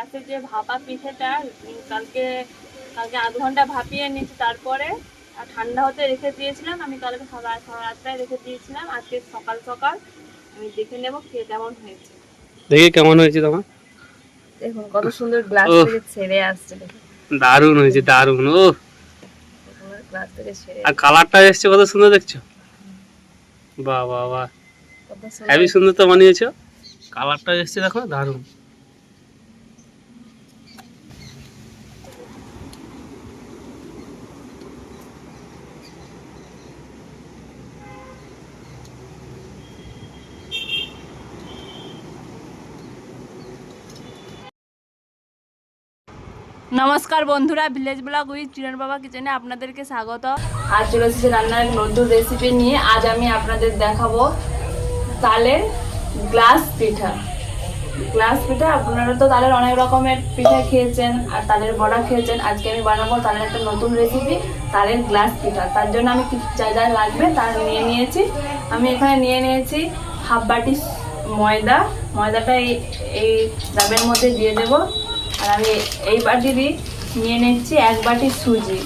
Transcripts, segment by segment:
গ্লাসের যে ভাপা পিঠেটা কালকে কালকে আধ ঘণ্টা ভাপিয়ে নিয়েছি তারপরে আর ঠান্ডা হতে রেখে দিয়েছিলাম আমি কালকে সকাল আটটায় রেখে দিয়েছিলাম আজকে সকাল সকাল আমি দেখে নেব খেয়ে কেমন হয়েছে। দেখি কেমন হয়েছে তোমার? দেখুন কত সুন্দর গ্লাস থেকে ছেড়ে আসছে দারুণ হয়েছে দারুণ ও গ্লাস থেকে ছেড়ে আর কালারটা এসছে কত সুন্দর দেখছ? বাহ বাহ বাহ। সুন্দর। সুন্দর তো বানিয়েছো। কালারটা এসছে দেখো দারুণ। নমস্কার বন্ধুরা ভিলেজ ব্লগ উইথ চিরন বাবা কিচেনে আপনাদেরকে স্বাগত। আজ চলে এসেছে রান্নার নতুন রেসিপি নিয়ে। আজ আমি আপনাদের দেখাবো তালের গ্লাস পিঠা। গ্লাস পিঠা, আপনারা তো তালের অনেক রকমের পিঠা খেয়েছেন আর তালের বড়া খেয়েছেন। আজকে আমি বানাবো তালের একটা নতুন রেসিপি তালের গ্লাস পিঠা। তার জন্য আমি কিছু যা যা লাগবে তার নিয়ে নিয়েছি। আমি এখানে নিয়ে নিয়েছি হাফ বাটি ময়দা। ময়দাটা এই এই ডাবের মধ্যে দিয়ে দেবো। আর আমি এই বাটিরই নিয়ে নিচ্ছি এক বাটি সুজি।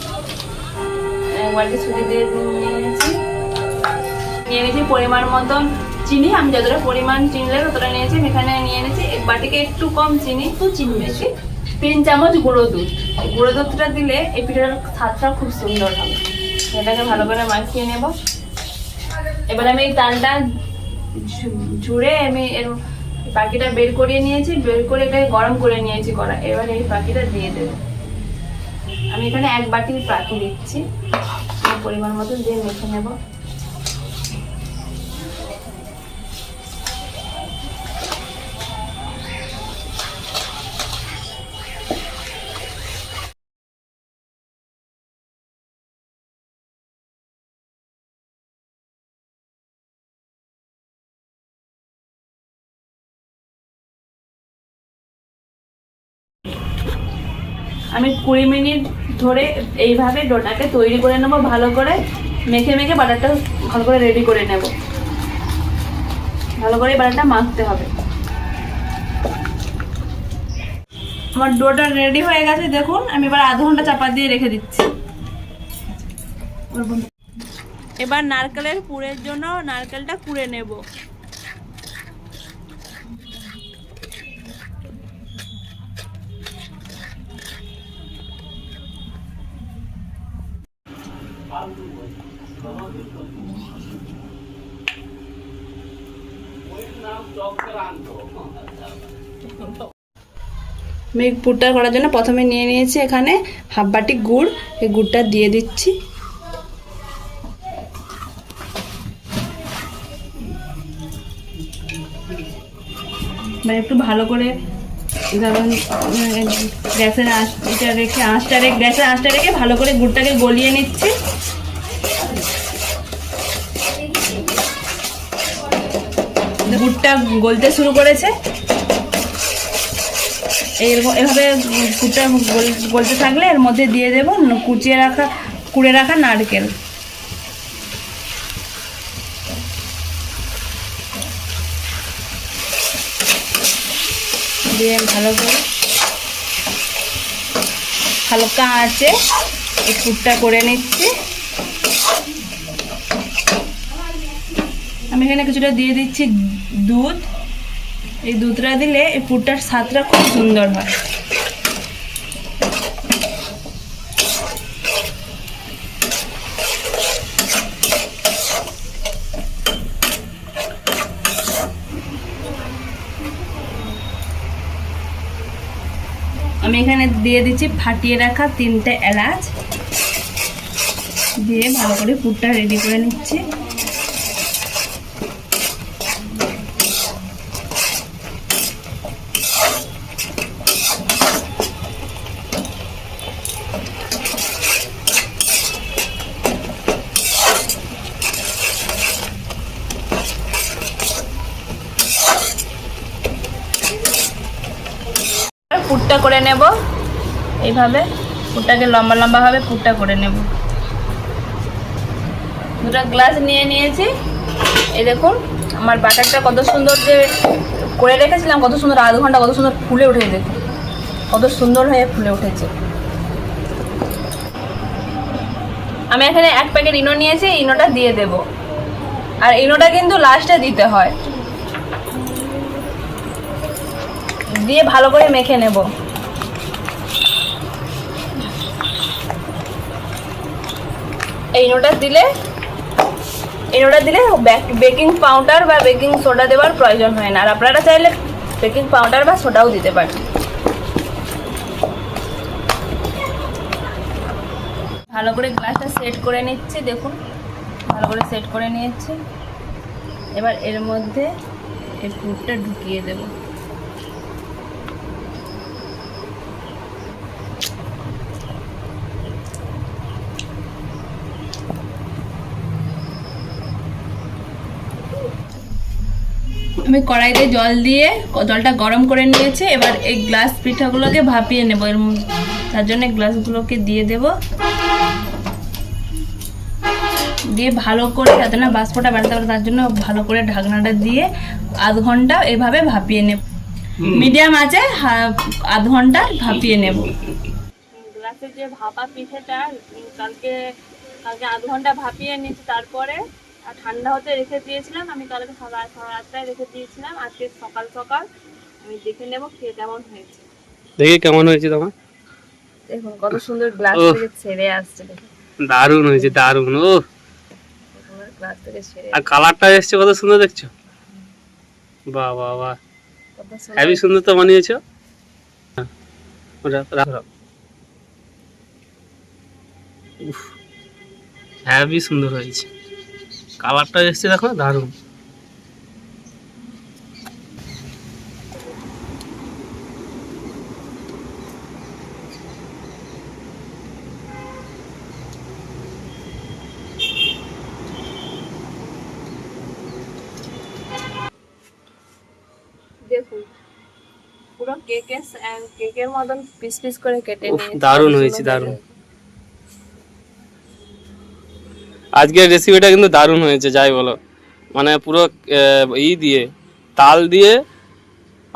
এক বাটি সুজি দিয়ে নিয়ে নিয়েছি নিয়ে নিয়েছি পরিমাণ মতন চিনি। আমি যতটা পরিমাণ চিনি লাগে ততটা নিয়েছি এখানে নিয়ে নিয়েছি এক বাটিকে একটু কম চিনি। একটু চিনি বেশি। তিন চামচ গুঁড়ো দুধ। গুঁড়ো দুধটা দিলে এই পিঠার স্বাদটা খুব সুন্দর হবে। এটাকে ভালো করে মাখিয়ে নেব। এবার আমি এই তালটা ঝুড়ে আমি এর পাখিটা বের করিয়ে নিয়েছি, বের করে এটাকে গরম করে নিয়েছি কড়া এবার এই পাখিটা দিয়ে দেবো। আমি এখানে এক বাটি পাখি দিচ্ছি পরিমাণ মতো দিয়ে মেখে নেব। আমি কুড়ি মিনিট ধরে এইভাবে ডোটাকে তৈরি করে নেব, ভালো করে মেখে মেখে বাটারটা ভালো করে রেডি করে নেব। ভালো করে বাটারটা মাখতে হবে। আমার ডোটা রেডি হয়ে গেছে, দেখুন, আমি এবার আধ ঘণ্টা চাপা দিয়ে রেখে দিচ্ছি। এবার নারকেলের পুরের জন্য নারকেলটা কুড়ে নেব। আমি পুরটা করার জন্য প্রথমে নিয়ে নিয়েছি এখানে হাফ বাটি গুড়। এই গুড়টা দিয়ে দিচ্ছি। মানে একটু ভালো করে যেমন গ্যাসের আঁচটা রেখে আঁচটা রেখে গ্যাসের আঁচটা রেখে ভালো করে গুড়টাকে গলিয়ে নিচ্ছি। গুড়টা গলতে শুরু করেছে। এইরকম এভাবে কুটটা গলতে থাকলে এর মধ্যে দিয়ে দেব কুচিয়ে রাখা, কুড়ে রাখা নারকেল। দিয়ে ভালো করে হালকা আঁচে এই কুটটা করে নিচ্ছি। আমি এখানে কিছুটা দিয়ে দিচ্ছি দুধ। এই দুধটা দিলে এই পুরটার স্বাদটা খুব সুন্দর হয়। আমি এখানে দিয়ে দিচ্ছি, ফাটিয়ে রাখা তিনটে এলাচ। দিয়ে ভালো করে পুরটা রেডি করে নিচ্ছি। পুরটা করে নেব। এইভাবে পুরটাকে লম্বা লম্বাভাবে পুরটা করে নেব। দুটো গ্লাস নিয়ে নিয়েছি। এই দেখুন, আমার বাটারটা কত সুন্দর যে করে রেখেছিলাম, কত সুন্দর আধ ঘণ্টা, কত সুন্দর ফুলে উঠে দেখুন। কত সুন্দর হয়ে ফুলে উঠেছে। আমি এখানে এক প্যাকেট ইনো নিয়েছি, ইনোটা দিয়ে দেব। আর ইনোটা কিন্তু লাস্টে দিতে হয়। দিয়ে ভালো করে মেখে নেব। এই ইনোটা দিলে ইনোটা দিলে বেকিং পাউডার বা বেকিং সোডা দেওয়ার প্রয়োজন হয় না। আর আপনারা চাইলে বেকিং পাউডার বা সোডাও দিতে পারেন। ভালো করে গ্লাসটা সেট করে নিচ্ছি, দেখুন। ভালো করে সেট করে নিয়েছি। এবার এর মধ্যে এই ফুডটা ঢুকিয়ে দেব। আমি কড়াইতে জল দিয়ে জলটা গরম করে নিয়েছি। এবার এই গ্লাস পিঠাগুলোকে ভাপিয়ে নেব। এর মধ্যে তার জন্য গ্লাসগুলোকে দিয়ে দেব। দিয়ে ভালো করে যাতে না বাষ্পটা বেড়াতে পারে তার জন্য ভালো করে ঢাকনাটা দিয়ে আধ ঘণ্টা এভাবে ভাপিয়ে নেব। মিডিয়াম আছে হা- আধ ঘণ্টা ভাপিয়ে নেব। গ্লাসের যে ভাপা পিঠেটা কালকে কালকে আধ ঘণ্টা ভাপিয়ে নিয়েছি তারপরে আর ঠান্ডা হতে রেখে দিয়েছিলাম আমি কালকে সকাল আটটায় রেখে দিয়েছিলাম আজকে সকাল সকাল আমি দেখে নেব খেয়ে কেমন হয়েছে। দেখি কেমন হয়েছে তোমার? দেখুন কত সুন্দর গ্লাস থেকে ছেড়ে আসছে দারুণ হয়েছে দারুণ ও গ্লাস থেকে ছেড়ে আর কালারটা এসছে কত সুন্দর দেখছ? বাহ বাহ বাহ। সুন্দর। হেভি সুন্দর তো বানিয়েছো? হ্যাঁ, ওটা রাখো। হ্যাভি সুন্দর হয়েছে। কালারটা এসছে দেখো দারুণ। দেখুন পুরো কেকের কেকের মতন পিস পিস করে কেটে নিয়েছি। দারুণ হয়েছে, দারুণ। হয়েছে। আজকের রেসিপিটা কিন্তু দারুণ হয়েছে, যাই বলো। মানে পুরো ই দিয়ে, তাল দিয়ে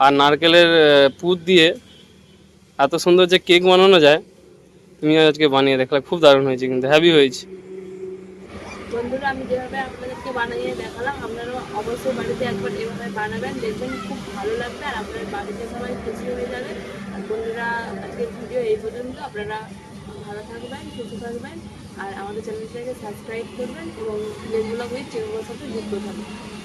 আর নারকেলের পুর দিয়ে এত সুন্দর যে কেক বানানো যায়, তুমি আজকে বানিয়ে দেখলে খুব দারুণ হয়েছে কিন্তু হ্যাভি হয়েছে। বন্ধুরা, আমি যেভাবে আপনাদেরকে বানিয়ে দেখালাম, আপনারাও অবশ্যই বাড়িতে একবার এভাবে বানাবেন, দেখবেন খুব ভালো লাগবে আর আপনার বাড়িতে সবাই খুশি হয়ে যাবে। বন্ধুরা, আজকের ভিডিও এই পর্যন্ত, আপনারা ভালো থাকবেন, সুস্থ থাকবেন। আর আমাদের চ্যানেলটাকে সাবস্ক্রাইব করবেন এবং যেগুলো হয়ে চেয়ে সাথে যুক্ত থাকবেন।